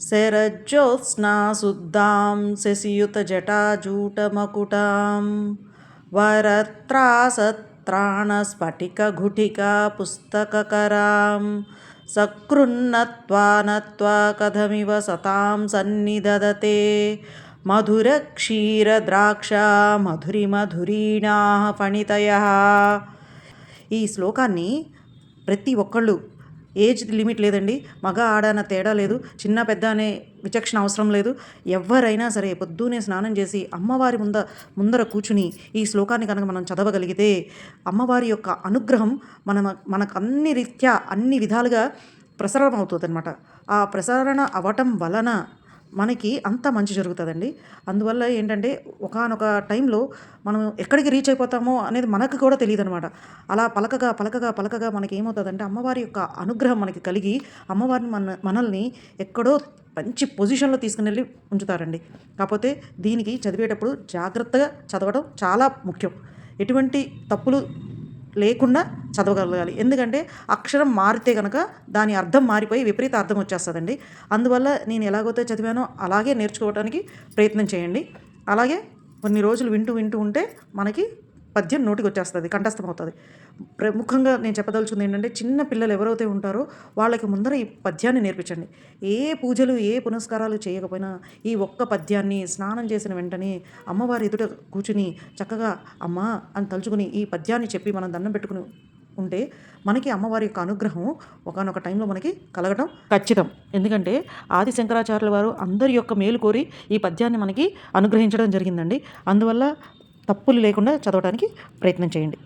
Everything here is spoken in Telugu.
శరజ్యోత్స్నా శుద్ధాం శశియుతజటాజూటమకుటాం వరత్రాసత్రాణస్ఫటికఘుటికా పుస్తకరాం సకృన్నత్వా నత్వా కథమివ సతాం సన్నిదదతే. మధురక్షీరద్రాక్షా మధురిమధురీణా ఫణితయः. ఈ శ్లోకాన్ని ప్రతి ఒక్కళ్ళు ఏజ్ లిమిట్ లేదండి. మగ ఆడన తేడా లేదు. చిన్న పెద్ద అనే విచక్షణ అవసరం లేదు. ఎవరైనా సరే పొద్దునే స్నానం చేసి అమ్మవారి ముంద ముందర కూర్చుని ఈ శ్లోకాన్ని కనుక మనం చదవగలిగితే అమ్మవారి యొక్క అనుగ్రహం మన మనకు అన్ని రీత్యా అన్ని విధాలుగా ప్రసరణ అవుతుంది అనమాట ఆ ప్రసరణ అవటం వలన మనకి అంత మంచి జరుగుతుందండి. అందువల్ల ఏంటంటే ఒకానొక టైంలో మనం ఎక్కడికి రీచ్ అయిపోతామో అనేది మనకు కూడా తెలియదు అనమాట అలా పలకగా పలకగా పలకగా మనకి ఏమవుతుందంటే అమ్మవారి యొక్క అనుగ్రహం మనకి కలిగి అమ్మవారిని మన మనల్ని ఎక్కడో మంచి పొజిషన్లో తీసుకుని వెళ్ళి ఉంచుతారండి. కాకపోతే దీనికి చదివేటప్పుడు జాగ్రత్తగా చదవడం చాలా ముఖ్యం. ఎటువంటి తప్పులు లేకుండా చదవగలగాలి. ఎందుకంటే అక్షరం మారితే కనుక దాని అర్థం మారిపోయి విపరీత అర్థం వచ్చేస్తుందండి. అందువల్ల నేను ఎలాగైతే చదివానో అలాగే నేర్చుకోవడానికి ప్రయత్నం చేయండి. అలాగే కొన్ని రోజులు వింటూ వింటూ ఉంటే మనకి పద్యం నోటికి వచ్చేస్తుంది కంఠస్థం అవుతుంది ప్రముఖంగా నేను చెప్పదలుచుకుంది ఏంటంటే చిన్న పిల్లలు ఎవరైతే ఉంటారో వాళ్ళకి ముందర ఈ పద్యాన్ని నేర్పించండి. ఏ పూజలు ఏ పునస్కారాలు చేయకపోయినా ఈ ఒక్క పద్యాన్ని స్నానం చేసిన వెంటనే అమ్మవారి ఎదుట కూర్చుని చక్కగా అమ్మ అని తలుచుకుని ఈ పద్యాన్ని చెప్పి మనం దండం పెట్టుకుని ఉంటే మనకి అమ్మవారి యొక్క అనుగ్రహం ఒకనొక టైంలో మనకి కలగటం ఖచ్చితం. ఎందుకంటే ఆది శంకరాచార్యుల వారు అందరి యొక్క మేలు కోరి ఈ పద్యాన్ని మనకి అనుగ్రహించడం జరిగిందండి. అందువల్ల తప్పులు లేకుండా చదవడానికి ప్రయత్నం చేయండి.